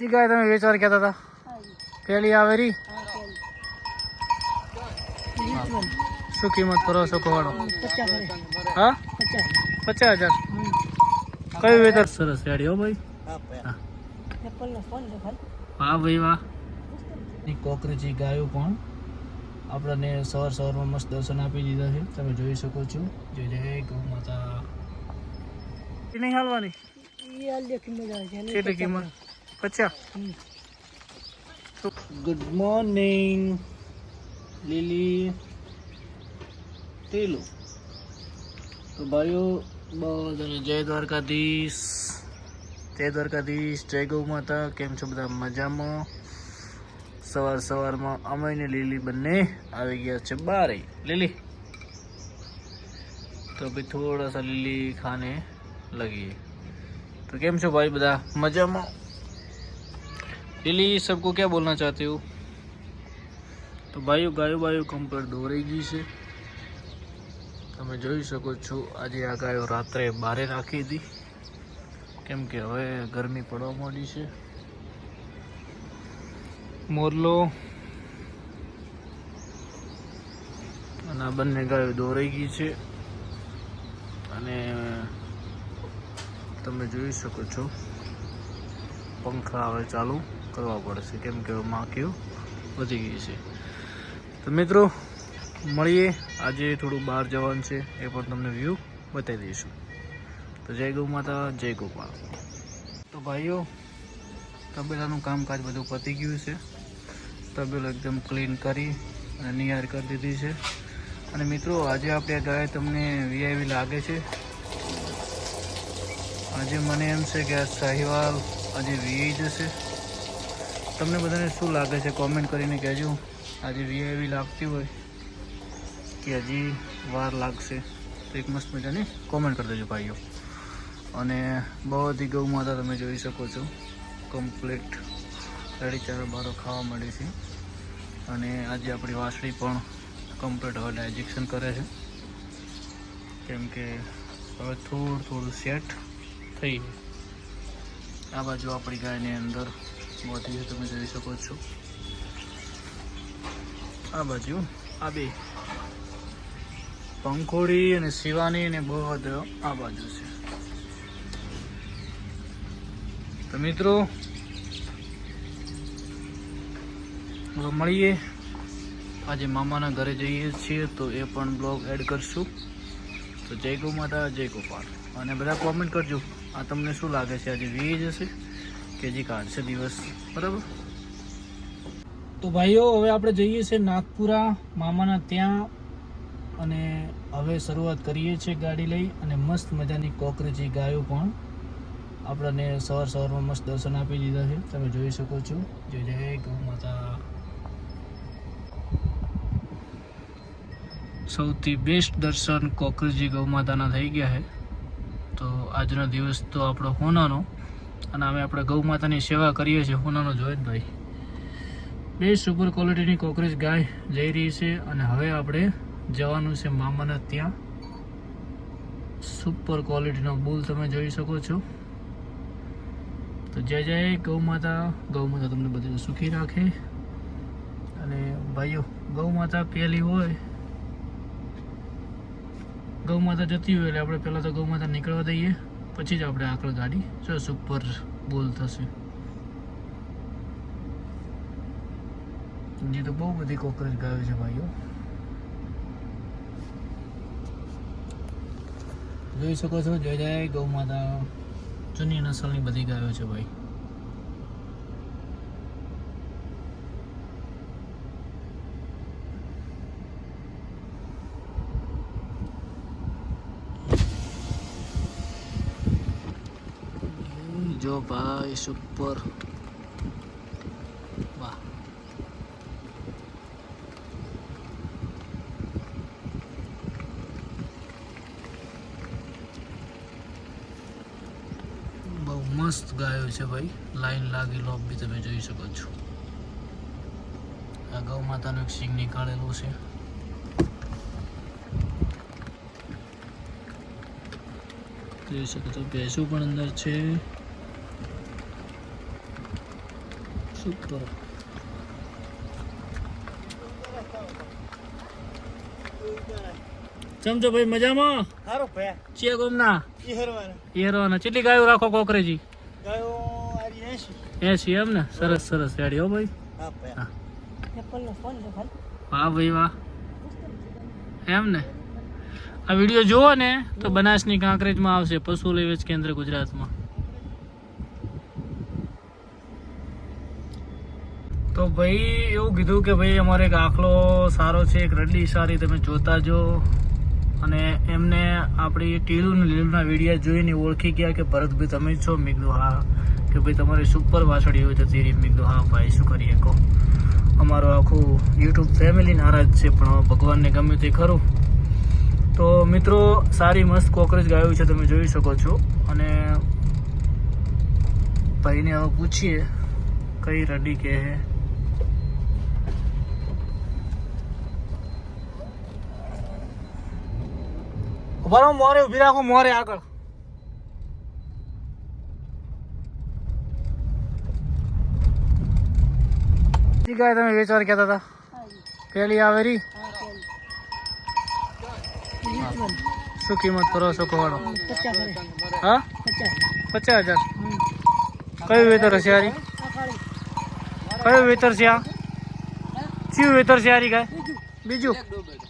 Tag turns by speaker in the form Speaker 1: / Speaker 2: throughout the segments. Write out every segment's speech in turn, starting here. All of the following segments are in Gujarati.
Speaker 1: ઈ ગાય તમે વેચવા કહેતા હતા? પેલી આવેરી? શું કિંમત કરો છો કવાડો? હા? પચાસ હજાર. કયું વેતર સરસ ગાડી હો ભાઈ. હા ભાઈ વાહ. કોકરેજી ગાયો પણ. આપણને સવાર સવારમાં મસ્ત દર્શન આપી દીધા છે. તમે જોઈ શકો છો. જય જય ગૌ માતા. નહીં હાલવાની કેટલી કિંમત? પચાસ ગુડ મોર્નિંગ લીલી તેલું તો ભાઈઓ બધાને જય દ્વારકાધીશ. જય દ્વારકાધીશ, જય ગૌ માતા. કેમ છો બધા? મજામાં? સવાર સવારમાં અમે ને લીલી બંને આવી ગયા છે બારે. લીલી. તો ભાઈ થોડા સા લીલી ખાને લગીએ. તો કેમ છો ભાઈ બધા? મજામાં? લીલી सबको क्या बोलना चाहते हो તો ભાઈઓ ગાયો બાયો કમ્પ્લીટ દોરાઈ ગઈ છે તમે જોઈ શકો છો આજે આ ગાયો રાત્રે બારે રાખી હતી કેમ કે હવે ગરમી પડવા માંડી છે મોરલો અને આ બંને ગાયો દોરાઈ ગઈ છે અને તમે જોઈ શકો છો પંખા હવે ચાલુ કરવા પડશે કેમ કે માખીઓ વધી ગઈ છે. તો મિત્રો, મળીએ. આજે થોડું બહાર જવાનું છે. એ પણ તમને વ્યૂ બતાવી દઈશું. તો જય ગૌ માતા, જય ગોપાલ તો ભાઈઓ, તબેલાનું કામકાજ બધું પતી ગયું છે. તબેલો એકદમ ક્લીન કરી અને નિયાર કરી દીધી છે. અને મિત્રો, આજે આપણે ગાય તમને વીઆઈવી લાગે છે. આજે મને એમ છે કે આ સાહિવાલ આજે વીઆઈ જશે. તમને બધાને શું લાગે છે? કોમેન્ટ કરીને કહેજો. આજે વીઆઈવી લાગતી હોય કે હજી વાર લાગશે. તો એક મસ્ત મજાની કોમેન્ટ કરી દેજો ભાઈઓ. અને બધી ગૌ માતા તમે જોઈ શકો છો. કમ્પ્લીટ રેડી ચારો બારો ખાવા મળે છે. અને આજે આપણી વાસળી પણ કમ્પ્લીટ હવે ડાયજેક્શન કરે છે. કેમ કે હવે થોડું થોડું સેટ થઈ. આ બાજુ આપણી ગાયની અંદર બધી છે, તમે જોઈ શકો છો. આ બાજુ આ બે. પંખોડી અને શિવાની અને બધો આ બાજુ છે. તો મિત્રો મળીએ. આજે મામાના ઘરે જઈએ છીએ, તો એ પણ બ્લોગ એડ કરશું. તો જય ગો માતા જય ગોપાલ. અને બધા કોમેન્ટ કરજો. આ તમને શું લાગે છે? આજે વી જશે કે જે કાઢશે દિવસ. બરાબર? તો ભાઈઓ, હવે આપણે જઈએ છીએ નાગપુરા મામાના ત્યાં અને હવે શરૂઆત કરીએ છીએ ગાડી લઈ અને મસ્ત મજાની કોકરેજી ગાયો પણ આપણને સવાર સવારમાં મસ્ત દર્શન આપી દીધા છે. તમે જોઈ શકો છો. જય જય ગૌ માતા. સૌથી બેસ્ટ દર્શન કોકરેજી ગૌ માતાના થઈ ગયા છે. તો આજનો દિવસ તો આપણો હોનાનો. અને અમે આપણે ગૌ માતાની સેવા કરીએ છીએ હુનાનો જોઈને ભાઈ. બે સુપર ક્વોલિટીની કોકરેજ ગાય જઈ રહી છે અને હવે આપણે જવાનું છે મામાના ત્યાં. સુપર ક્વોલિટીનો બુલ તમે જોઈ શકો છો. તો જય જય ગૌ માતા. ગૌ માતા તમને બધું સુખી રાખે. અને ભાઈઓ, ગૌ માતા પહેલી હોય. ગૌ માતા જતી હોય એટલે આપણે પહેલાં તો ગૌ માતા નીકળવા દઈએ. પછી જ આપણે આગળ ગાડી જો સુપર બોલ થશે. હજી તો બહુ બધી કોકરેજ ગાયો છે ભાઈઓ. જોઈ શકો છો, જય જય ગૌ માતા. જૂની નસલની બધી ગાયો છે ભાઈ. જો ભાઈ સુપર વાહ બહુ મસ્ત ગાયો છે ભાઈ. લાઈન લાગી લોબ બી તમે જોઈ શકો છો. આ ગૌ માતાનું એક સિંગ નીકાળેલું છે. જોઈ શકો છો ભેંસું પણ અંદર છે. શું કરો ચમચો ભાઈ મજામાં
Speaker 2: સારો ભાઈ
Speaker 1: ચિયા ગોમના
Speaker 2: ઈહરવાના
Speaker 1: ઈહરવાના કેટલી ગાયો રાખો કોકરેજી?
Speaker 2: ગાયો આરી એસી
Speaker 1: એસી એમ ને? સરસ સરસ. રેડી હો ભાઈ.
Speaker 2: હા ભયા
Speaker 1: વાહ ભાઈ વાહ. એમ ને? આ વીડિયો જુઓ ને તો બનાસની કાંકરેજમાં આવશે પશુ લેવેચ કેન્દ્ર ગુજરાતમાં. ભાઈ એવું કીધું કે ભાઈ અમારે એક આખલો સારો છે, એક રડલી સારી, તમે જોતા જો. અને એમને આપણી ટીલું અને લીલુના વિડીયા જોઈને ઓળખી ગયા કે ભરતભાઈ તમે છો? મેં કીધું, હા. કે ભાઈ, તમારી સુપર વાછડી હોય તો તેરી. મેં કીધું, હા ભાઈ, શું કરીએ? કહો. અમારું આખું યુટ્યુબ ફેમિલી નારાજ છે, પણ ભગવાનને ગમે તે ખરું. તો મિત્રો, સારી મસ્ત કોકરેજ ગાયું છે, તમે જોઈ શકો છો. અને ભાઈને હવે પૂછીએ, કઈ રડી કે હે? ઊભા રહો મોરે ઊભી રાખો મોરે આગળ કઈ ગાય તમે વેચવા કહેતા હતા પેલી આવેરી શું કિંમત કરો છો કોવાળો હા પચાસ હજાર કયું વેતર હશે આરી કયું વેતર છે આ કયું વેતર છે આરી ગાય બીજું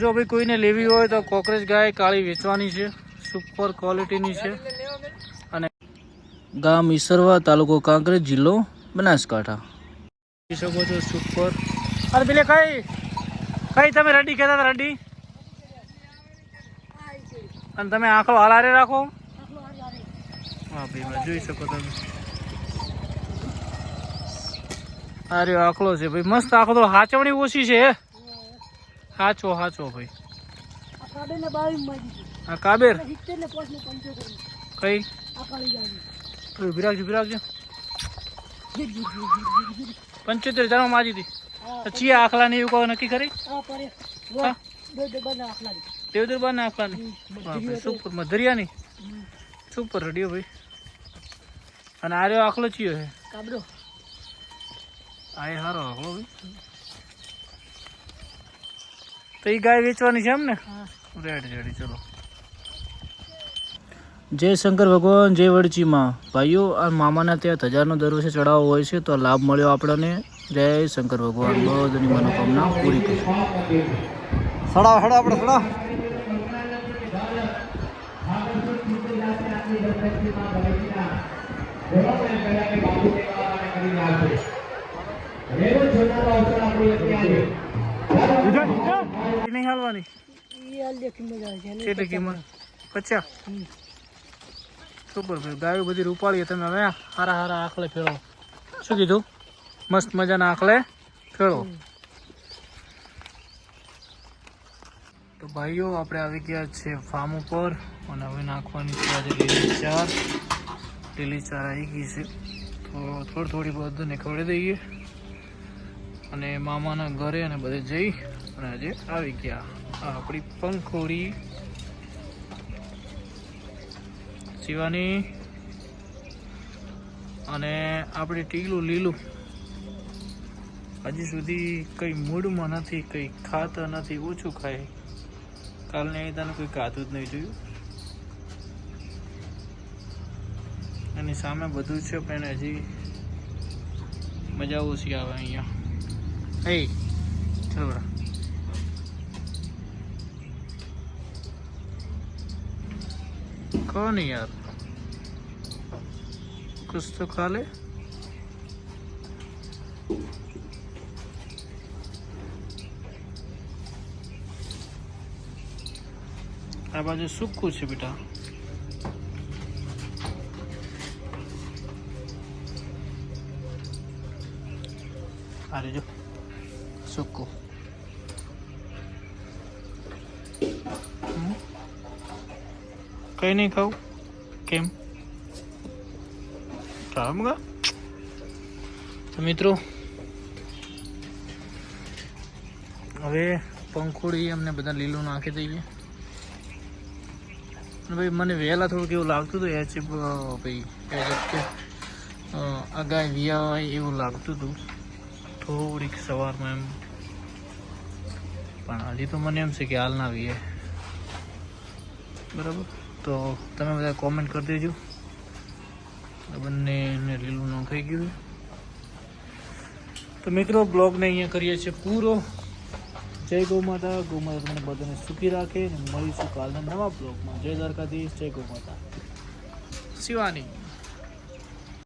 Speaker 1: જો ભાઈ કોઈને લેવી હોય તો કોકરેજ ગાય કાળી વેચવાની છે. સુપર ક્વોલિટીની છે. અને ગામ ઈસરવા તાલુકો કાંકરેજ જિલ્લો બનાસકાંઠા. શકો છો સુપર અરે પેલે કઈ? કઈ તમે રડી કહેતા હતા, રડી? અને તમે આંખો હલારે રાખો. હા, ભાઈ જોઈ શકો તમે. અરે આખલો છે, ભાઈ, મસ્ત આખો તો હાચવણી ઓછી છે હાચો હાચો ભાઈ. આ કાબેર કઈ? તો ઊભી રાખજો ઊભી રાખજો પંચોતેર હજારમાં માજી હતી તો ચિયા આખલાની એવું કહો નક્કી કરી? હા દેવદર બાર ના આખલાની. બાપરે, સુપર મધરિયાની? સુપર રડિયો ભાઈ. અને આર્યો આખલો ચિયો છે. આ એ સારો આખલો ભાઈ. તો એ ગાય વેચવાની છે એમ ને રેડ રેડી ચલો. જય શંકર ભગવાન જય વડચીમાં. ભાઈઓ આ મામાના ત્યાં ધજારનો દર વર્ષે ચડાવો હોય છે તો લાભ મળ્યો આપણને. જય શંકર ભગવાન. બધાની મનોકામના પૂરી કરી.
Speaker 2: સડાવ સડાવ આપણે સડાવ.
Speaker 1: સુપર ભાઈ ગાયો બધી રૂપાળી તમે હારા હારા આખલે શું કીધું? મસ્ત મજાના આખલે ફેરો તો ભાઈઓ, આપણે આવી ગયા છે ફાર્મ ઉપર અને હવે નાખવાની છે ચાર. લીલી ચાર આવી ગઈ છે. તો થોડી થોડી બધું નીકળી દઈએ. અને મામાના ઘરે અને બધે જઈ અને આજે આવી ગયા આપણી પંખોડી શિવાની અને આપણે ટીલું લીલું. હજી સુધી કઈ મૂડમાં નથી, કઈ ખાતા નથી, ઓછું ખાય. કાલને તને કોઈ ખાતું જ નહીં જોયું? એની સામે બધું છે પણ હજી મજા ઓછી આવે અહીંયા. એ ચલો બરા कौन है यार कुछ तो खा ले આ બાજુ સૂકું છે બેટા અરે જો સૂકું કઈ નહીં ખાવું કેમ? ચાલો તો મિત્રો હવે પંખોડી અમને બધા લીલું નાખી દઈએ. ભાઈ મને વહેલા થોડુંક એવું લાગતું હતું એચ ભાઈ કે અ, આ વિયા એવું લાગતું હતું. થોડીક સવારમાં એમ પણ હજી તો મને એમ છે કે હાલ ના વીએ. બરાબર? તો તમે બધા કોમેન્ટ કરી દેજો. બંને લીલું ન ખાઈ ગયું તો મિત્રો બ્લોગને અહીંયા કરીએ છીએ પૂરો. જય ગૌ માતા ગૌ માતા તમને બધાને સુખી રાખે અને મળીશું કાલના નવા બ્લોગમાં જય દ્વારકાધીશ, જય ગૌ માતા શિવાની.